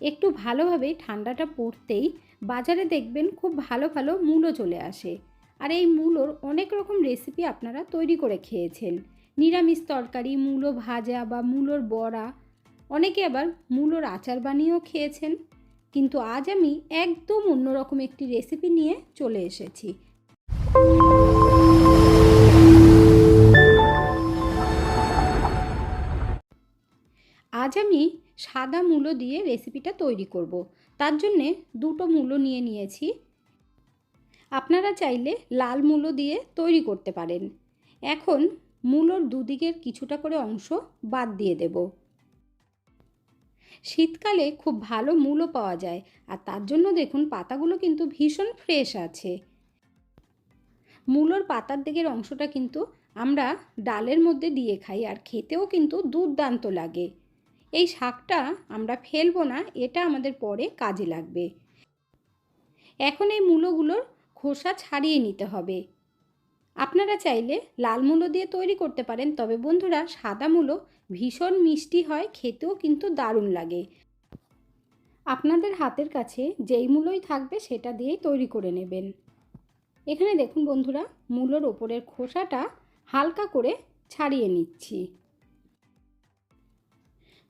একটু ভালোভাবে ঠান্ডাটা পড়তেই বাজারে দেখবেন খুব ভালো ভালো মূলো চলে আসে। আর এই মূলোর অনেক রকম রেসিপি আপনারা তৈরি করে খেয়েছেন। নিরামিষ তরকারি মূলো ভাজা বা মূলোর বড়া। অনেকে আবার মূলোর আচার বানিয়েও খেয়েছেন। কিন্তু আজ আমি একদম অন্যরকম একটি রেসিপি নিয়ে চলে এসেছি। আজ আমি সাদা মূলো দিয়ে রেসিপিটা তৈরি করব। তার জন্যে দুটো মূলো নিয়ে নিয়েছি। আপনারা চাইলে লাল মূলো দিয়ে তৈরি করতে পারেন। এখন মূলোর দুদিকের কিছুটা করে অংশ বাদ দিয়ে দেব। শীতকালে খুব ভালো মূলো পাওয়া যায়, আর তার জন্য দেখুন পাতাগুলো কিন্তু ভীষণ ফ্রেশ আছে। মূলোর পাতার দিকের অংশটা কিন্তু আমরা ডালের মধ্যে দিয়ে খাই, আর খেতেও কিন্তু দুর্দান্ত লাগে। এই শাকটা আমরা ফেলব না, এটা আমাদের পরে কাজে লাগবে। এখন এই মূলোগুলোর খোসা ছাড়িয়ে নিতে হবে। আপনারা চাইলে লাল মূলো দিয়ে তৈরি করতে পারেন, তবে বন্ধুরা সাদা মূলো ভীষণ মিষ্টি হয়, খেতেও কিন্তু দারুণ লাগে। আপনাদের হাতের কাছে যেই মূলোই থাকবে সেটা দিয়েই তৈরি করে নেবেন। এখানে দেখুন বন্ধুরা, মূলোর ওপরের খোসাটা হালকা করে ছাড়িয়ে নিচ্ছি।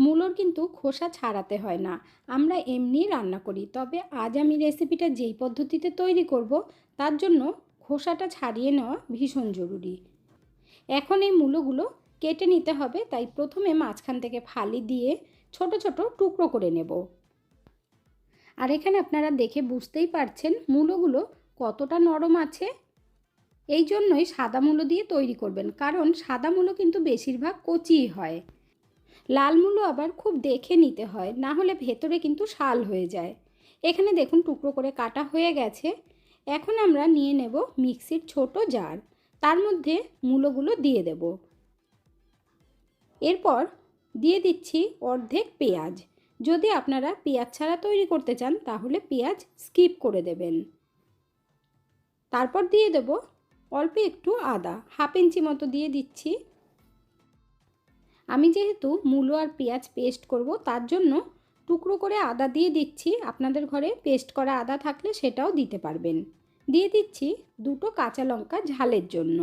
মূলোর কিন্তু খোসা ছাড়াতে হয় না। আমরা এমনি রান্না করি, তবে আজ আমি রেসিপিটা যেই পদ্ধতিতে তৈরি করব, তার জন্য খোসাটা ছাড়িয়ে নেওয়া ভীষণ জরুরি। এখন এই মূলোগুলো কেটে নিতে হবে, তাই প্রথমে মাঝখান থেকে ফালি দিয়ে ছোট ছোট টুকরো করে নেব। আর এখানে আপনারা দেখে বুঝতেই পারছেন মূলোগুলো কতটা নরম আছে। এই জন্যই সাদা মূলো দিয়ে তৈরি করবেন, কারণ সাদা মূলো কিন্তু বেশিরভাগ কচিই হয়। লাল মূলো আবার খুব দেখে নিতে হয়, না হলে ভেতরে কিন্তু শাল হয়ে যায়। এখানে দেখুন টুকরো করে কাটা হয়ে গেছে। এখন আমরা নিয়ে নেব মিক্সির ছোট জার। তার মধ্যে মূলোগুলো দিয়ে দেব। এরপর দিয়ে দিচ্ছি অর্ধেক পেঁয়াজ। যদি আপনারা পেঁয়াজ ছাড়া তৈরি করতে চান, তাহলে পেঁয়াজ স্কিপ করে দেবেন। তারপর দিয়ে দেব অল্প একটু আদা। হাফ ইঞ্চি মতো দিয়ে দিচ্ছি। আমি যেহেতু মূলো আর পেঁয়াজ পেস্ট করব, তার জন্য টুকরো করে আদা দিয়ে দিচ্ছি। আপনাদের ঘরে পেস্ট করা আদা থাকলে সেটাও দিতে পারবেন। দিয়ে দিচ্ছি দুটো কাঁচা লঙ্কা ঝালের জন্য।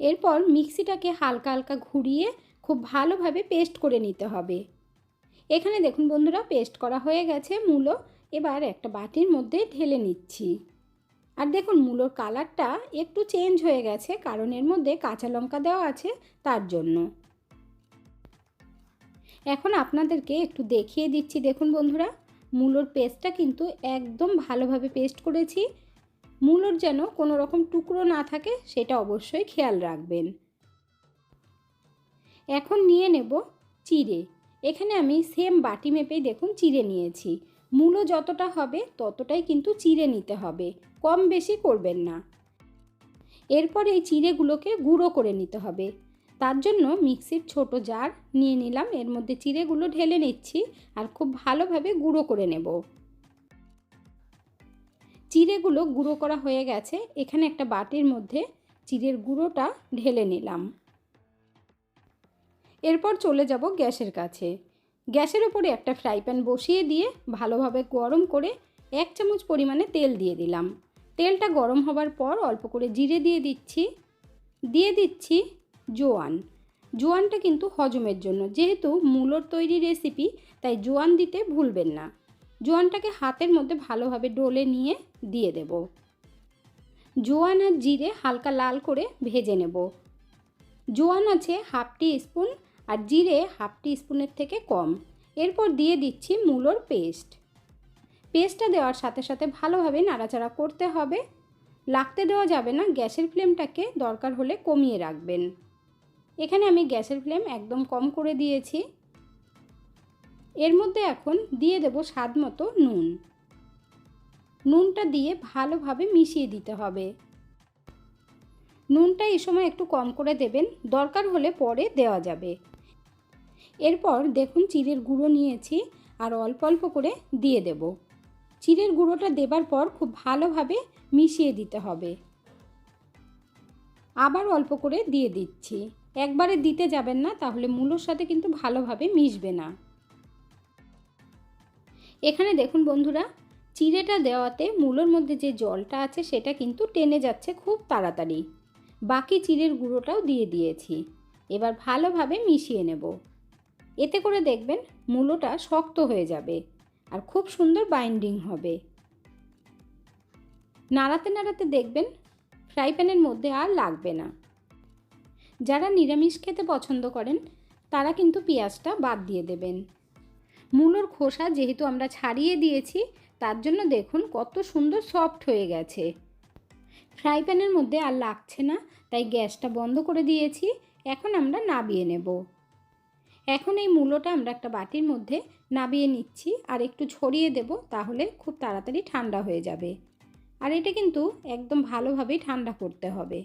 এরপর মিক্সিটাকে হালকা হালকা ঘুরিয়ে খুব ভালোভাবে পেস্ট করে নিতে হবে। এখানে দেখুন বন্ধুরা পেস্ট করা হয়ে গেছে মূলো। এবার একটা বাটির মধ্যে ঢেলে নিচ্ছি। আর দেখুন মূলোর কালারটা একটু চেঞ্জ হয়ে গেছে, কারণ এর মধ্যে কাঁচা লঙ্কা দেওয়া আছে তার জন্য। এখন আপনাদেরকে একটু দেখিয়ে দিচ্ছি। দেখুন বন্ধুরা, মূলোর পেস্টটা কিন্তু একদম ভালোভাবে পেস্ট করেছি। মূলোর যেন কোনো রকম টুকরো না থাকে, সেটা অবশ্যই খেয়াল রাখবেন। এখন নিয়ে নেব চিড়ে। এখানে আমি সেম বাটি মেপেই দেখুন চিড়ে নিয়েছি। মূলো যতটা হবে, ততটাই কিন্তু চিড়ে নিতে হবে। কম বেশি করবেন না। এরপর এই চিড়েগুলোকে গুঁড়ো করে নিতে হবে। তার জন্য মিক্সির ছোট জার নিয়ে নিলাম। এর মধ্যে চিড়েগুলো ঢেলে নিচ্ছি আর খুব ভালোভাবে গুঁড়ো করে নেব। চিড়েগুলো গুঁড়ো করা হয়ে গেছে। এখানে একটা বাটির মধ্যে চিড়ের গুঁড়োটা ঢেলে নিলাম। এরপর চলে যাব গ্যাসের কাছে। গ্যাসের ওপরে একটা ফ্রাই প্যান বসিয়ে দিয়ে ভালোভাবে গরম করে এক চামচ পরিমাণে তেল দিয়ে দিলাম। তেলটা গরম হবার পর অল্প করে জিরে দিয়ে দিচ্ছি। দিয়ে দিচ্ছি জোয়ান। জোয়ানটা কিন্তু হজমের জন্য। যেহেতু মূলোর তৈরি রেসিপি তাই জোয়ান দিতে ভুলবেন না। জোয়ানটাকে হাতের মধ্যে ভালোভাবে ডলে নিয়ে দিয়ে দেব। জোয়ান আর জিরে হালকা লাল করে ভেজে নেব। জোয়ান আছে হাফ টি স্পুন আর জিরে হাফ টি স্পুনের থেকে কম। এরপর দিয়ে দিচ্ছি মূলোর পেস্ট। পেস্টটা দেওয়ার সাথে সাথে ভালোভাবে নাড়াচাড়া করতে হবে। লাগতে দেওয়া যাবে না, গ্যাসের ফ্লেমটাকে দরকার হলে কমিয়ে রাখবেন। এখানে আমি গ্যাসের ফ্লেম একদম কম করে দিয়েছি। এর মধ্যে এখন দিয়ে দেব স্বাদ মতো নুন। নুনটা দিয়ে ভালোভাবে মিশিয়ে দিতে হবে। নুনটা এই সময় একটু কম করে দেবেন, দরকার হলে পরে দেওয়া যাবে। এরপর দেখুন চিড়ের গুঁড়ো নিয়েছি আর অল্প অল্প করে দিয়ে দেব। চিড়ের গুঁড়োটা দেবার পর খুব ভালোভাবে মিশিয়ে দিতে হবে। আবার অল্প করে দিয়ে দিচ্ছি। একবারে দিতে যাবেন না, তাহলে মূলোর সাথে কিন্তু ভালোভাবে মিশবে না। এখানে দেখুন বন্ধুরা, চিড়েটা দেওয়াতে মূলোর মধ্যে যে জলটা আছে সেটা কিন্তু টেনে যাচ্ছে খুব তাড়াতাড়ি। বাকি চিড়ের গুঁড়োটাও দিয়ে দিয়েছি। এবার ভালোভাবে মিশিয়ে নেব। এতে করে দেখবেন মূলোটা শক্ত হয়ে যাবে আর খুব সুন্দর বাইন্ডিং হবে। নাড়াতে নাড়াতে দেখবেন ফ্রাই প্যানের মধ্যে আর লাগবে না। যারা নিরামিষ খেতে পছন্দ করেন, তারা কিন্তু পেঁয়াজটা বাদ দিয়ে দেবেন। মূলোর খোসা যেহেতু আমরা ছাড়িয়ে দিয়েছি, তার জন্য দেখুন কত সুন্দর সফট হয়ে গেছে। ফ্রাই প্যানের মধ্যে আর লাগছে না, তাই গ্যাসটা বন্ধ করে দিয়েছি, এখন আমরা নাবিয়ে নেব। এখন এই মূলোটা আমরা একটা বাটির মধ্যে নাবিয়ে নিচ্ছি, আর একটু ছড়িয়ে দেব, তাহলে খুব তাড়াতাড়ি ঠান্ডা হয়ে যাবে। আর এটা কিন্তু একদম ভালোভাবেই ঠান্ডা করতে হবে।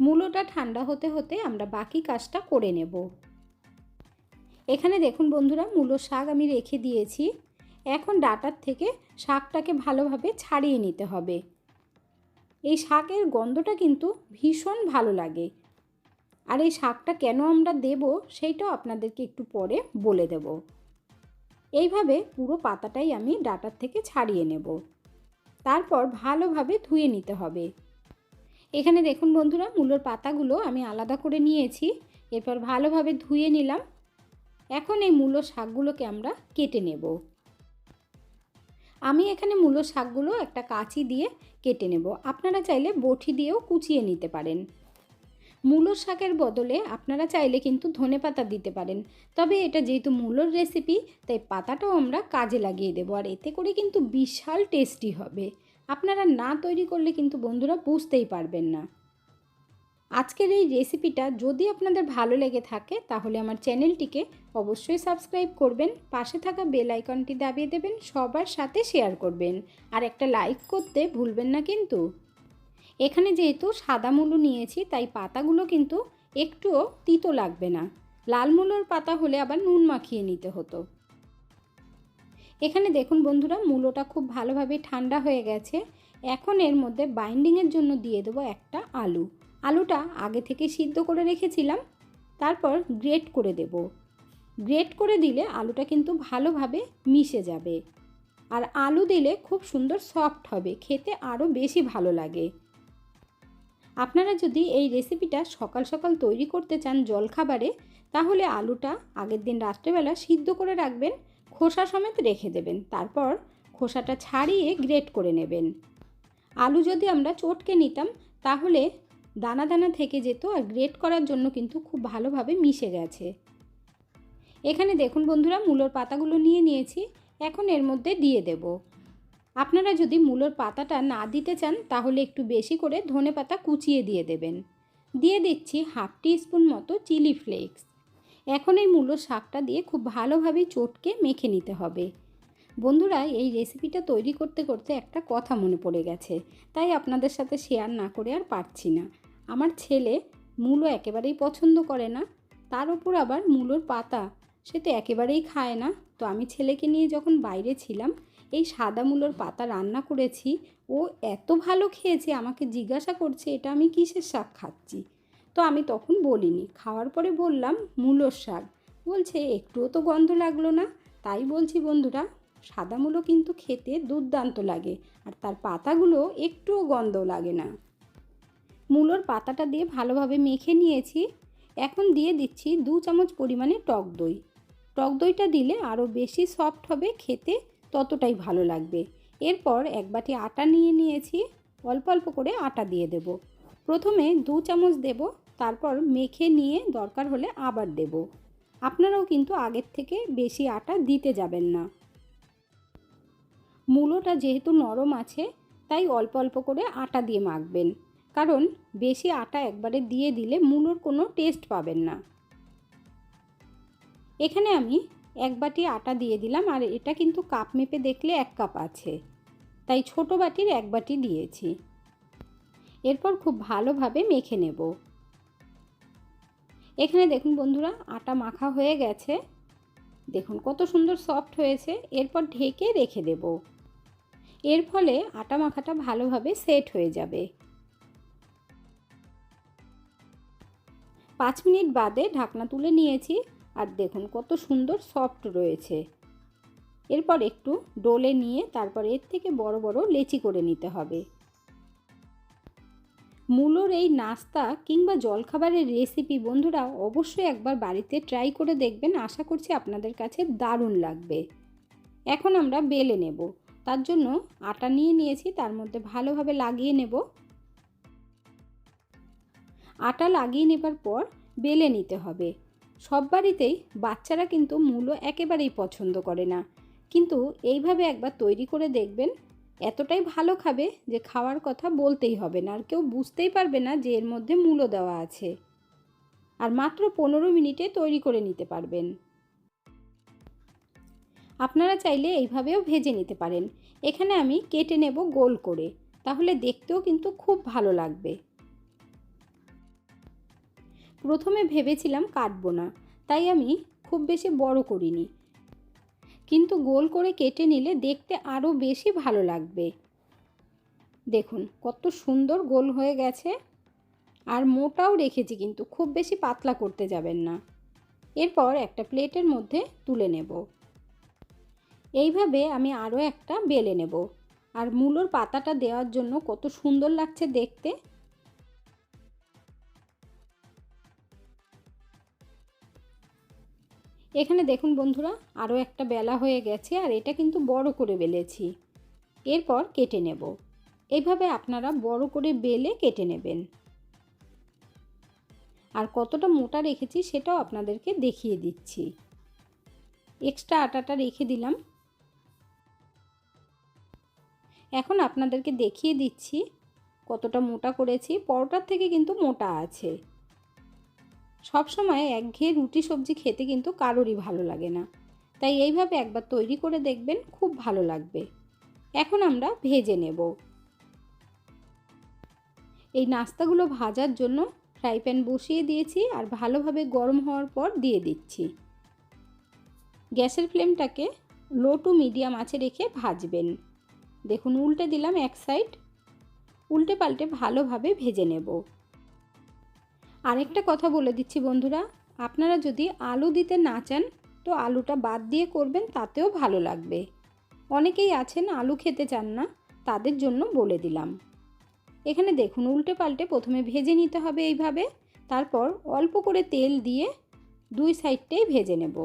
মূলোটা ঠান্ডা হতে হতে আমরা বাকি কাজটা করে নেব। এখানে দেখুন বন্ধুরা, মূলো শাক আমি রেখে দিয়েছি। এখন ডাটার থেকে শাকটাকে ভালোভাবে ছাড়িয়ে নিতে হবে। এই শাকের গন্ধটা কিন্তু ভীষণ ভালো লাগে। আর এই শাকটা কেন আমরা দেব সেইটাও আপনাদেরকে একটু পরে বলে দেব। এইভাবে পুরো পাতাটাই আমি ডাটার থেকে ছাড়িয়ে নেব। তারপর ভালোভাবে ধুয়ে নিতে হবে। এখানে দেখুন বন্ধুরা, মূলোর পাতাগুলো আমি আলাদা করে নিয়েছি। এরপর ভালোভাবে ধুয়ে নিলাম। এখন এই মূলো শাকগুলোকে আমরা কেটে নেব। আমি এখানে মূলো শাকগুলো একটা কাঁচি দিয়ে কেটে নেব। আপনারা চাইলে বটি দিয়েও কুচিয়ে নিতে পারেন। মূলোর শাকের বদলে আপনারা চাইলে কিন্তু ধনে পাতা দিতে পারেন। তবে এটা যেহেতু মূলোর রেসিপি তাই পাতাটাও আমরা কাজে লাগিয়ে দেবো। আর এতে করে কিন্তু বিশাল টেস্টি হবে। আপনারা না তৈরি করলে কিন্তু বন্ধুরা বুঝতেই পারবেন না। আজকের এই রেসিপিটা যদি আপনাদের ভালো লেগে থাকে, তাহলে আমার চ্যানেলটিকে অবশ্যই সাবস্ক্রাইব করবেন, পাশে থাকা বেল আইকনটি দাবিয়ে দেবেন, সবার সাথে শেয়ার করবেন, আর একটা লাইক করতে ভুলবেন না কিন্তু। এখানে যেহেতু সাদা মুলো নিয়েছি, তাই পাতাগুলো কিন্তু একটুও তিতো লাগবে না। লাল মুলোর পাতা হলে আবার নুন মাখিয়ে নিতে হতো। এখানে দেখুন বন্ধুরা, মূলোটা খুব ভালোভাবে ঠান্ডা হয়ে গেছে। এখন এর মধ্যে বাইন্ডিংয়ের জন্য দিয়ে দেবো একটা আলু। আলুটা আগে থেকে সিদ্ধ করে রেখেছিলাম, তারপর গ্রেট করে দেব। গ্রেট করে দিলে আলুটা কিন্তু ভালোভাবে মিশে যাবে। আর আলু দিলে খুব সুন্দর সফট হবে, খেতে আরও বেশি ভালো লাগে। আপনারা যদি এই রেসিপিটা সকাল সকাল তৈরি করতে চান জলখাবারে, তাহলে আলুটা আগের দিন রাত্রেবেলা সিদ্ধ করে রাখবেন খোসা সমেত রেখে দেবেন। তারপর খোসাটা ছাড়িয়ে গ্রেট করে নেবেন। আলু যদি আমরা চটকে নিতাম, তাহলে দানা দানা থেকে যেত আর গ্রেট করার জন্য কিন্তু খুব ভালোভাবে মিশে গেছে। এখানে দেখুন বন্ধুরা, মূলোর পাতাগুলো নিয়ে নিয়েছি। এখন এর মধ্যে দিয়ে দেব। আপনারা যদি মূলোর পাতাটা না দিতে চান, তাহলে একটু বেশি করে ধনে পাতা কুচিয়ে দিয়ে দেবেন। দিয়ে দিচ্ছি হাফ টি স্পুন মতো চিলি ফ্লেক্স। এখন এই মূলোর শাকটা দিয়ে খুব ভালোভাবে চটকে মেখে নিতে হবে। বন্ধুরা, এই রেসিপিটা তৈরি করতে করতে একটা কথা মনে পড়ে গেছে। তাই আপনাদের সাথে শেয়ার না করে আর পারছি না। আমার ছেলে মূলো একেবারেই পছন্দ করে না, তার উপর আবার মূলোর পাতা সে তো একেবারেই খায় না। তো আমি ছেলেকে নিয়ে যখন বাইরে ছিলাম, এই সাদা মূলোর পাতা রান্না করেছি, ও এত ভালো খেয়েছে, আমাকে জিজ্ঞাসা করছে, এটা আমি কিসের শাক খাচ্ছি? তো আমি তখন বলিনি। খাওয়ার পরে বললাম, মূলোর শাক। বলছে, একটুও তো গন্ধ লাগল না। তাই বলছি, বন্ধুরা, সাদা মূলো কিন্তু খেতে দুর্দান্ত লাগে, আর তার পাতাগুলো একটুও গন্ধ লাগে না। মূলোর পাতাটা দিয়ে ভালোভাবে মেখে নিয়েছি। এখন দিয়ে দিচ্ছি দু চামচ পরিমাণে টক দই। টক দইটা দিলে আরও বেশি সফট হবে, খেতে ততটাই ভালো লাগবে। এরপর এক বাটি আটা নিয়ে নিয়েছি। অল্প অল্প করে আটা দিয়ে দেব। প্রথমে দু চামচ দেব, তারপর মেখে নিয়ে দরকার হলে আবার দেব। আপনারাও কিন্তু আগের থেকে বেশি আটা দিতে যাবেন না। মূলোটা যেহেতু নরম আছে, তাই অল্প অল্প করে আটা দিয়ে মাখবেন। কারণ বেশি আটা একবারে দিয়ে দিলে মূলোর কোনো টেস্ট পাবেন না। এখানে আমি এক বাটি আটা দিয়ে দিলাম, আর এটা কিন্তু কাপ মেপে দেখলে এক কাপ আছে। তাই ছোট বাটির এক বাটি দিয়েছি। এরপর খুব ভালোভাবে মেখে নেব। এখানে দেখুন বন্ধুরা, আটা মাখা হয়ে গেছে। দেখুন কত সুন্দর সফট হয়েছে। এরপর ঢেকে রেখে দেব। এর ফলে আটা মাখাটা ভালোভাবে সেট হয়ে যাবে। পাঁচ মিনিট বাদে ঢাকনা তুলে নিয়েছি আর দেখুন কত সুন্দর সফট রয়েছে। এরপর একটু ডোলে নিয়ে তারপর এর থেকে বড় বড় লেচি করে নিতে হবে। মূলোর এই নাস্তা কিংবা জলখাবারের রেসিপি বন্ধুরা অবশ্যই একবার বাড়িতে ট্রাই করে দেখবেন। আশা করছি আপনাদের কাছে দারুণ লাগবে। এখন আমরা বেলে নেব। তার জন্য আটা নিয়ে নিয়েছি, তার মধ্যে ভালোভাবে লাগিয়ে নেব। আটা লাগিয়ে নেবার পর বেলে নিতে হবে। সব বাড়িতেই বাচ্চারা কিন্তু মূলো একেবারেই পছন্দ করে না। কিন্তু এইভাবে একবার তৈরি করে দেখবেন এতটাই ভালো খাবে যে খাওয়ার কথা বলতেই হবে না। আর কেউ বুঝতেই পারবে না যে এর মধ্যে মূলো দেওয়া আছে। আর মাত্র পনেরো মিনিটে তৈরি করে নিতে পারবেন। আপনারা চাইলে এইভাবেও ভেজে নিতে পারেন। এখানে আমি কেটে নেব গোল করে। তাহলে দেখতেও কিন্তু খুব ভালো লাগবে। প্রথমে ভেবেছিলাম কাটবো না। তাই আমি খুব বেশি বড় করিনি। কিন্তু গোল করে কেটে নিলে দেখতে আরও বেশি ভালো লাগবে। দেখুন, কত সুন্দর গোল হয়ে গেছে। আর মোটাও রেখেছি কিন্তু, খুব বেশি পাতলা করতে যাবেন না। এরপর একটা প্লেটের মধ্যে তুলে নেব। এইভাবে আমি আরও একটা বেলে নেব। আর মূলোর পাতাটা দেওয়ার জন্য কত সুন্দর লাগছে দেখতে। এখানে দেখুন বন্ধুরা আরও একটা বেলা হয়ে গেছে আর এটা কিন্তু বড় করে বেলেছি। এরপর কেটে নেব। এইভাবে আপনারা বড় করে বেলে কেটে নেবেন। আর কতটা মোটা রেখেছি সেটাও আপনাদেরকে দেখিয়ে দিচ্ছি। এক্সট্রা আটাটা রেখে দিলাম। এখন আপনাদেরকে দেখিয়ে দিচ্ছি কতটা মোটা করেছি। পরোটার থেকে কিন্তু মোটা আছে। সবসময় একঘেয়ে রুটি সবজি খেতে কিন্তু কারোরই ভালো লাগে না। তাই এইভাবে একবার তৈরি করে দেখবেন খুব ভালো লাগবে। এখন আমরা ভেজে নেব। এই নাস্তাগুলো ভাজার জন্য ফ্রাই প্যান বসিয়ে দিয়েছি আর ভালোভাবে গরম হওয়ার পর দিয়ে দিচ্ছি। গ্যাসের ফ্লেমটাকে লো টু মিডিয়াম আছে রেখে ভাজবেন। দেখুন, উল্টে দিলাম এক সাইড। উল্টে পাল্টে ভালোভাবে ভেজে নেব। আরেকটা কথা বলে দিচ্ছি বন্ধুরা, আপনারা যদি আলু দিতে না চান, তো আলুটা বাদ দিয়ে করবেন, তাতেও ভালো লাগবে। অনেকেই আছেন আলু খেতে চান না, তাদের জন্য বলে দিলাম। এখানে দেখুন, উল্টে পাল্টে প্রথমে ভেজে নিতে হবে এইভাবে, তারপর অল্প করে তেল দিয়ে দুই সাইডটাই ভেজে নেব।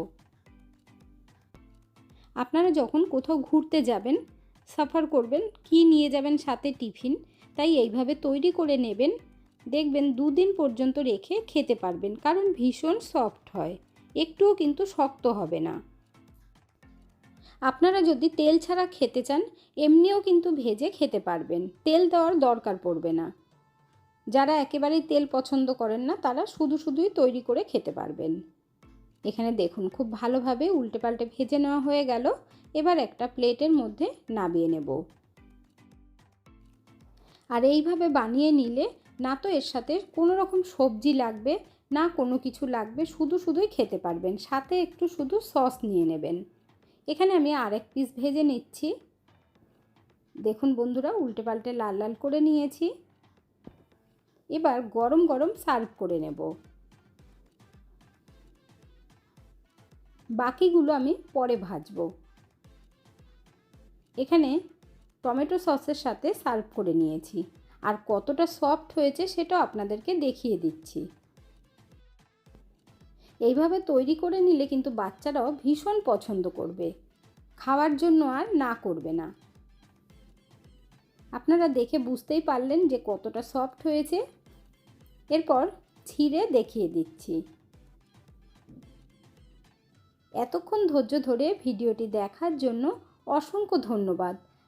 আপনারা যখন কোথাও ঘুরতে যাবেন, সাফার করবেন, কি নিয়ে যাবেন সাথে টিফিন, তাই এইভাবে তৈরি করে নেবেন। দেখবেন দুদিন পর্যন্ত রেখে খেতে পারবেন, কারণ ভীষণ সফট হয়। একটুও কিন্তু শক্ত হবে না। আপনারা যদি তেল ছাড়া খেতে চান, এমনিও কিন্তু ভেজে খেতে পারবেন। তেল দেওয়ার দরকার পড়বে না। যারা একেবারেই তেল পছন্দ করেন না, তারা শুধু শুধুই তৈরি করে খেতে পারবেন। এখানে দেখুন, খুব ভালোভাবে উল্টে পাল্টে ভেজে নেওয়া হয়ে গেল। এবার একটা প্লেটের মধ্যে নামিয়ে নেব। আর এইভাবে বানিয়ে নিলে না তো এর সাথে কোনো রকম সবজি লাগবে, না কোনো কিছু লাগবে, শুধু শুধুই খেতে পারবেন। সাথে একটু শুধু সস নিয়ে নেবেন। এখানে আমি আরেক পিস ভেজে নিচ্ছি। দেখুন বন্ধুরা, উল্টে পাল্টে লাল লাল করে নিয়েছি। এবার গরম গরম সার্ভ করে নেব। বাকিগুলো আমি পরে ভাজবো। এখানে টমেটো সসের সাথে সার্ভ করে নিয়েছি। আর কতটা সফট হয়েছে সেটাও আপনাদেরকে দেখিয়ে দিচ্ছি। এইভাবে তৈরি করে নিলে কিন্তু বাচ্চারাও ভীষণ পছন্দ করবে। খাওয়ার জন্য আর না করবে না। আপনারা দেখে বুঝতেই পারলেন যে কতটা সফট হয়েছে। এরপর ছিঁড়ে দেখিয়ে দিচ্ছি। এতক্ষণ ধৈর্য ধরে ভিডিওটি দেখার জন্য অসংখ্য ধন্যবাদ।